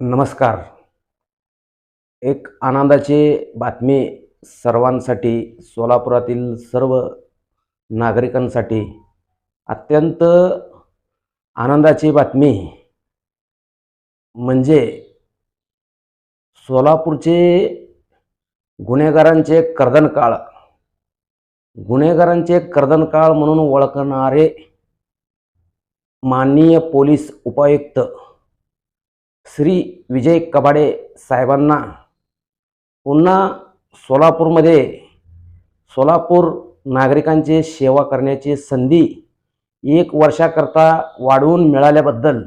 नमस्कार. एक आनंदाची बातमी सर्वांसाठी सोलापुरातील सर्व नागरिकांसाठी अत्यंत आनंदाची बातमी म्हणजे सोलापूरचे गुन्हेगारांचे कर्दनकाळ. गुन्हेगारांचे कर्दनकाळ म्हणून ओळखणारे माननीय पोलीस उपायुक्त श्री विजय कबाडे साहेबांना पुन्हा सोलापूरमध्ये सोलापूर नागरिकांची सेवा करण्याची संधी एक वर्षाकरता वाढवून मिळाल्याबद्दल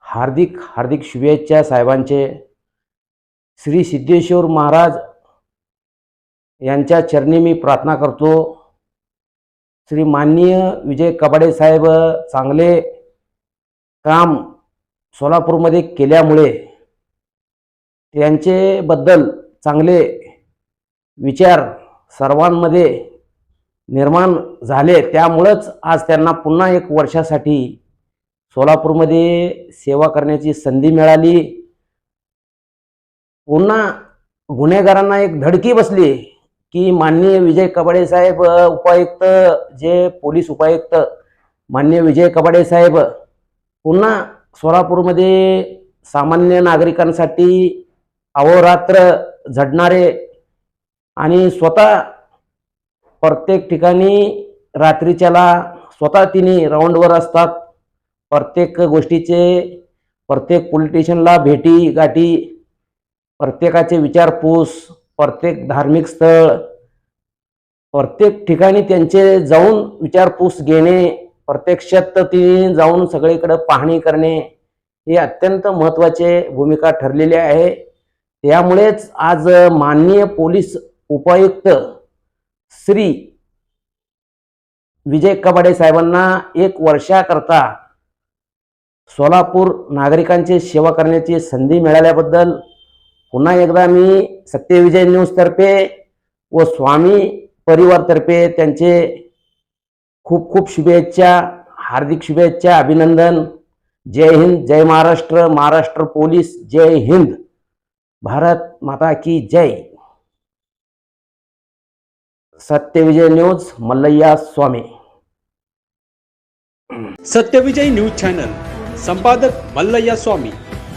हार्दिक हार्दिक शुभेच्छा साहेबांचे. श्री सिद्धेश्वर महाराज यांच्या चरणी मी प्रार्थना करतो. श्री माननीय विजय कबाडे साहेब चांगले काम सोलापूरमध्ये केल्यामुळे त्यांचेबद्दल चांगले विचार सर्वांमध्ये निर्माण झाले. त्यामुळंच आज त्यांना पुन्हा एक वर्षासाठी सोलापूरमध्ये सेवा करण्याची संधी मिळाली. पुन्हा गुन्हेगारांना एक धडकी बसली. की माननीय विजय कबाडे साहेब उपायुक्त जे पोलीस उपायुक्त माननीय विजय कबाडे साहेब पुन्हा सोलापूरमध्ये सामान्य नागरिकांसाठी अहोरात्र झडणारे आणि स्वतः प्रत्येक ठिकाणी रात्रीच्याला स्वतः तिने राऊंडवर असतात. प्रत्येक गोष्टीचे प्रत्येक पोलीस भेटी गाठी प्रत्येकाचे विचारपूस प्रत्येक धार्मिक स्थळ प्रत्येक ठिकाणी त्यांचे जाऊन विचारपूस घेणे प्रत्यक्षात ती जाऊन सगळीकडे पाहणी करणे हे अत्यंत महत्त्वाचे भूमिका ठरलेली आहे. त्यामुळेच आज माननीय पोलीस उपायुक्त श्री विजय कबाडे साहेबांना एक वर्षाकरता सोलापूर नागरिकांची सेवा करण्याची संधी मिळाल्याबद्दल पुन्हा एकदा मी सत्यविजय न्यूजतर्फे व स्वामी परिवारतर्फे त्यांचे खूप खूप शुभेच्छा हार्दिक शुभेच्छा अभिनंदन. जय हिंद जय महाराष्ट्र महाराष्ट्र पोलीस जय हिंद. भारत माता की जय. Satyavijay news Mallayya Swami. Satyavijay news channel संपादक मल्लय्या स्वामी.